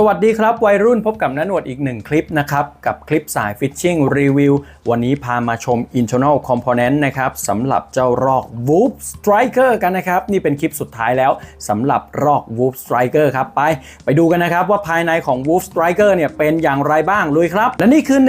สวัสดีครับ วัยรุ่นพบกับนันวดอีกหนึ่งคลิปนะครับ กับคลิปสายฟิชชิ่งรีวิววันนี้พามาชม internal component นะครับสำหรับเจ้ารอก Whoop Striker กันนะครับ นี่เป็นคลิปสุดท้ายแล้วสำหรับรอก Whoop Striker ครับ ไป ไปดูกันนะครับว่าภายในของ Whoop Striker เนี่ยเป็นอย่างไรบ้างลุยครับ และนี่คือ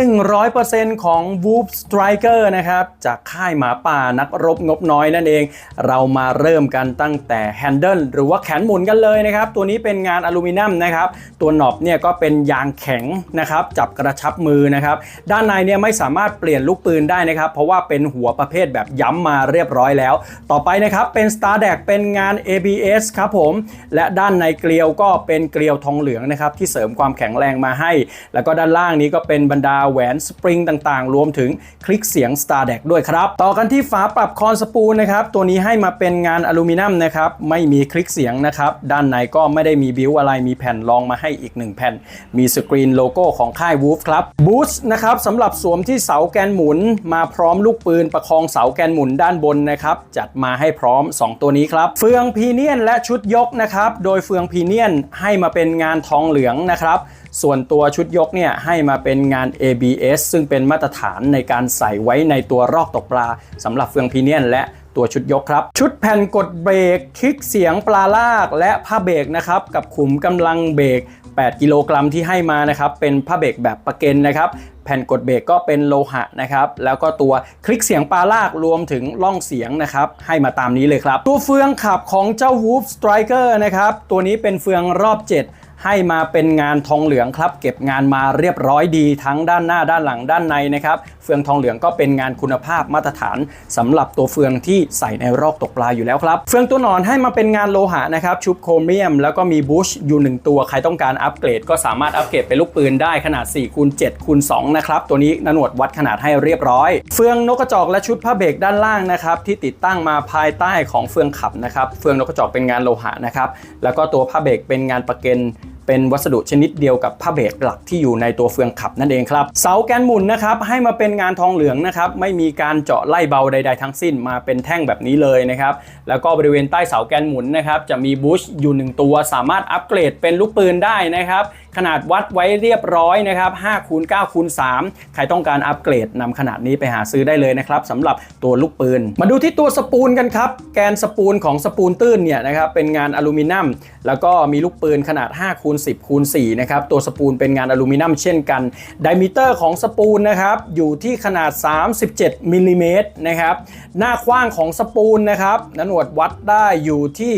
100%ของ Whoop Striker นะครับ จากค่ายหมาป่านักรบงบน้อยนั่นเอง เรามาเริ่มกันตั้งแต่ Handle หรือว่าแขนหมุนกันเลยนะครับตัวนี้เป็นงานอลูมิเนียมนะครับตัวหนอบเนี่ยก็เป็นยางแข็งนะครับจับกระชับมือนะครับด้านในเนี่ยไม่สามารถเปลี่ยนลูกปืนได้นะครับเพราะว่าเป็นหัวประเภทแบบย้ำมาเรียบร้อยแล้ว ต่อไปนะครับเป็น Star d a c เป็นงาน ABS ครับผม และด้านในเกลียวก็เป็นเกลียวทองเหลืองนะครับที่เสริมความแข็งแรงมาให้ แล้วก็ด้านล่างนี้ก็เป็นบรรดาแหวนสปริงต่างๆ รวมถึงคลิกเสียง Star d a c ด้วยครับ ต่อกันที่ฝาปรับคอนสปูลนะครับตัวนี้ให้มาเป็นงานอลูมิเนียมนะครับไม่มีคลิกเสียงนะครับด้านในก็ไม่ได้มีบิวอะไรมีแผ่นรองมาให้อีก1 แผ่น มีสกรีนโลโก้ของค่าย Wolf ครับบูสนะครับสำหรับสวมที่เสาแกนหมุน มาพร้อมลูกปืนประคองเสาแกนหมุนด้านบนนะครับ จัดมาให้พร้อม 2 ตัวนี้ครับ เฟืองพีเนียนและชุดยกนะครับ โดยเฟืองพีเนียนให้มาเป็นงานทองเหลืองนะครับส่วนตัวชุดยกเนี่ยให้มาเป็นงาน ABS ซึ่งเป็นมาตรฐานในการใส่ไว้ในตัวรอกตกปลาสำหรับเฟืองพีเนียนและ ตัวชุดยกครับ ชุดแผ่นกดเบรกคลิกเสียงปลาลากและผ้าเบรกนะครับกับขุมกำลังเบรก8 กิโลกรัมที่ให้มานะครับเป็นผ้าเบรกแบบประเกนนะครับแผ่นกดเบรกก็เป็นโลหะนะครับแล้วก็ตัวคลิกเสียงปลาลากรวมถึงล่องเสียงนะครับให้มาตามนี้เลยครับ ตัวเฟืองขับของเจ้า Whoop Striker นะครับตัวนี้เป็นเฟืองรอบ 7 ให้มาเป็นงานทองเหลืองครับ เก็บงานมาเรียบร้อยดีทั้งด้านหน้าด้านหลังด้านในนะครับ เฟืองทองเหลืองก็เป็นงานคุณภาพมาตรฐานสำหรับตัวเฟืองที่ใส่ในรอกตกปลาอยู่แล้วครับ เฟืองตัวหนอนให้มาเป็นงานโลหะนะครับ ชุบโครเมียม แล้วก็มีบูชอยู่1ตัวใครต้องการอัปเกรด ก็สามารถอัปเกรดเป็นลูกปืนได้ขนาด4คูณ7คูณ2นะครับตัวนี้นนวดวัดขนาดให้เรียบร้อย เฟืองนกกระจอกและชุดผ้าเบรกด้านล่างนะครับที่ติดตั้งมาภายใต้ของเฟืองขับนะครับเฟืองนกกระจอกเป็นงานโลหะนะครับแล้วก็ตัวผ้าเบรกเป็นงานประเกน เป็นวัสดุชนิดเดียวกับผ้าเบรกหลักที่อยู่ในตัวเฟืองขับนั่นเองครับ เสาแกนหมุนนะครับให้มาเป็นงานทองเหลืองนะครับไม่มีการเจาะไล่เบาใด ๆ ทั้งสิ้นมาเป็นแท่งแบบนี้เลยนะครับแล้วก็บริเวณใต้เสาแกนหมุนนะครับจะมีบูชอยู่ 1 ตัว สามารถอัปเกรดเป็นลูกปืนได้นะครับขนาดวัดไว้เรียบร้อยนะครับ5คูณ9คูณ3ใครต้องการอัปเกรดนำขนาดนี้ไปหาซื้อได้เลยนะครับสำหรับตัวลูกปืน มาดูที่ตัวสปูลกันครับ แกนสปูลของสปูลตื้นเนี่ยนะครับเป็นงานอลูมิเนียมแล้วก็มีลูกปืนขนาด5คูณ10คูณ4นะครับตัวสปูลเป็นงานอลูมิเนียมเช่นกันไดมิเตอร์ของสปูลนะครับอยู่ที่ขนาด 37มิลลิเมตรนะครับหน้ากว้างของสปูลนะครับนนวดวัดได้อยู่ที่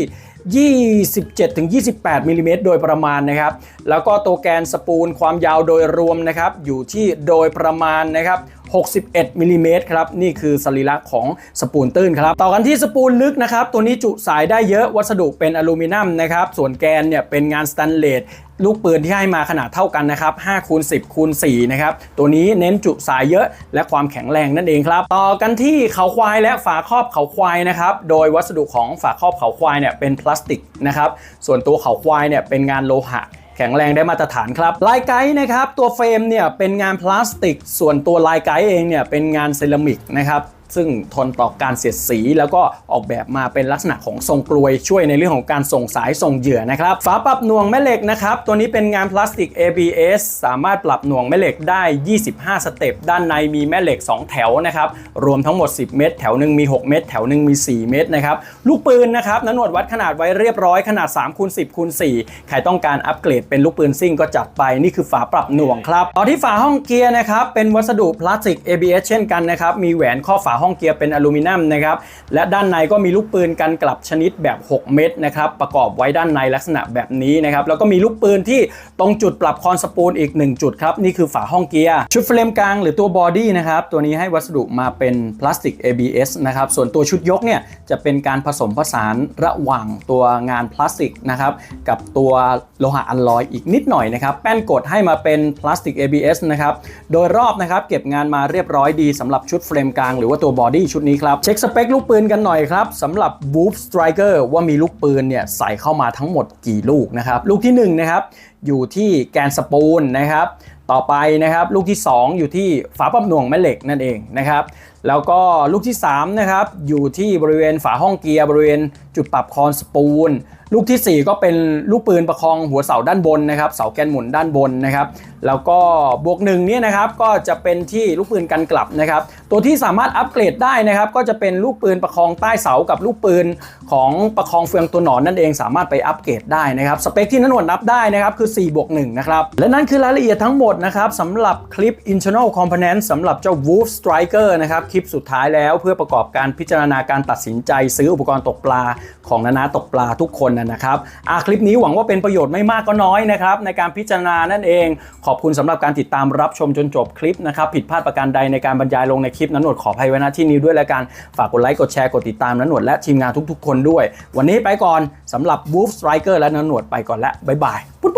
27-28มิลลิเมตรโดยประมาณนะครับ แล้วก็ตัวแกนสปูลความยาวโดยรวมนะครับ อยู่ที่โดยประมาณนะครับ 61มิลลิเมตรครับนี่คือสรีระของสปูลตื้นครับต่อกันที่สปูลลึกนะครับตัวนี้จุสายได้เยอะวัสดุเป็นอลูมิเนียมนะครับส่วนแกนเนี่ยเป็นงานสแตนเลสลูกปืนที่ให้มาขนาดเท่ากันนะครับ5คูณ10คูณ4นะครับ ตัวนี้เน้นจุสายเยอะและความแข็งแรงนั่นเองครับ ต่อกันที่เขาควายและฝาครอบเขาควายนะครับ โดยวัสดุของฝาครอบเขาควายเนี่ยเป็นพลาสติกนะครับ ส่วนตัวเขาควายเนี่ยเป็นงานโลหะ แข็งแรงได้มาตรฐานครับ ลายไกด์นะครับ ตัวเฟรมเนี่ยเป็นงานพลาสติก ส่วนตัวลายไกด์เองเนี่ยเป็นงานเซรามิกนะครับซึ่งทนต่อการเสียดสี แล้วก็ออกแบบมาเป็นลักษณะของทรงกลวยช่วยในเรื่องของการส่งสายส่งเหยื่อนะครับฝาปรับหน่วงแม่เหล็กนะครับตัวนี้เป็นงานพลาสติก ABS สามารถปรับหน่วงแม่เหล็กได้ 25 สเต็ปด้านในมีแม่เหล็ก 2 แถวนะครับรวมทั้งหมด 10 เม็ดแถวหนึ่งมี 6 เม็ดแถวหนึ่งมี 4 เม็ดนะครับลูกปืนนะครับนนวดวัดขนาดไว้เรียบร้อยขนาด3คูณ10คูณ4ใครต้องการอัปเกรดเป็นลูกปืนซิ่งก็จัดไปนี่คือฝาปรับหน่วงครับต่อที่ฝาห้องเกียร์นะครับเป็นวัสดุพลาสติก ABS เช่นกันนะครับมีแหวนข้อฝาห้องเกียร์เป็นอลูมิเนียมนะครับ และด้านในก็มีลูกปืนกันกลับชนิดแบบ 6 เม็ดนะครับ ประกอบไว้ด้านในลักษณะแบบนี้นะครับ แล้วก็มีลูกปืนที่ตรงจุดปรับคอนสปูลอีก 1 จุดครับ นี่คือฝาห้องเกียร์ ชุดเฟรมกลางหรือตัวบอดี้นะครับ ตัวนี้ให้วัสดุมาเป็นพลาสติก ABS นะครับ ส่วนตัวชุดยกเนี่ยจะเป็นการผสมผสานระหว่างตัวงานพลาสติกนะครับกับตัวโลหะอัลลอยอีกนิดหน่อยนะครับแป้นกดให้มาเป็นพลาสติก ABS นะครับโดยรอบนะครับเก็บงานมาเรียบร้อยดีสำหรับชุดเฟรมกลางหรือว่าตัวบอดี้ชุดนี้ครับ เช็คสเปคลูกปืนกันหน่อยครับสำหรับ w o o p Striker ว่ามีลูกปืนเนี่ยใส่เข้ามาทั้งหมดกี่ลูกนะครับ ลูกที่1นะครับอยู่ที่แกนสปูลนะครับ ต่อไปนะครับ ลูกที่ 2 อยู่ที่ฝาปั๊มหน่วงแม่เหล็กนั่นเองนะครับ แล้วก็ลูกที่3นะครับอยู่ที่บริเวณฝาห้องเกียร์บริเวณจุดปรับคอนสปูล ลูกทีสี่ 4 ก็เป็นลูกปืนประคองหัวเสาด้านบนนะครับเสาแกนหมุนด้านบนนะครับแล้วก็บวกหนึ่งเนี่ยนะครับก็จะเป็นที่ลูกปืนกันกลับนะครับตัวที่สามารถอัปเกรดได้นะครับก็จะเป็นลูกปืนประคองใต้เสากับลูกปืนของประคองเฟืองตัวหนอนนั่นเองสามารถไปอัปเกรดได้นะครับสเปคที่นันนวดนับได้นะครับคือ4บวก1นะครับและนั่นคือรายละเอียดทั้งหมดนะครับสำหรับคลิป internal component สำหรับเจ้า Wolf Striker นะครับคลิปสุดท้ายแล้ว เพื่อประกอบการพิจารณาการตัดสินใจ ซื้ออุปกรณ์ตกปลาของนานาตกปลาทุกคนนะครับอะคลิปนี้หวังว่าเป็นประโยชน์ไม่มากก็น้อยนะครับในการพิจารณานั่นเอง ขอบคุณสำหรับการติดตามรับชมจนจบคลิปนะครับผิดพลาดประการใดในการบรรยายลงในคลิปนั้นหนวดขออภัยไว้ณที่นี้ด้วยแล้วกันฝากกดไลค์กดแชร์กดติดตามนั้นหนวดและทีมงานทุก ๆ คนด้วย วันนี้ไปก่อนสำหรับ Wolf Striker และนันหนวดไปก่อนแล้วบ๊ายบายปุ๊บ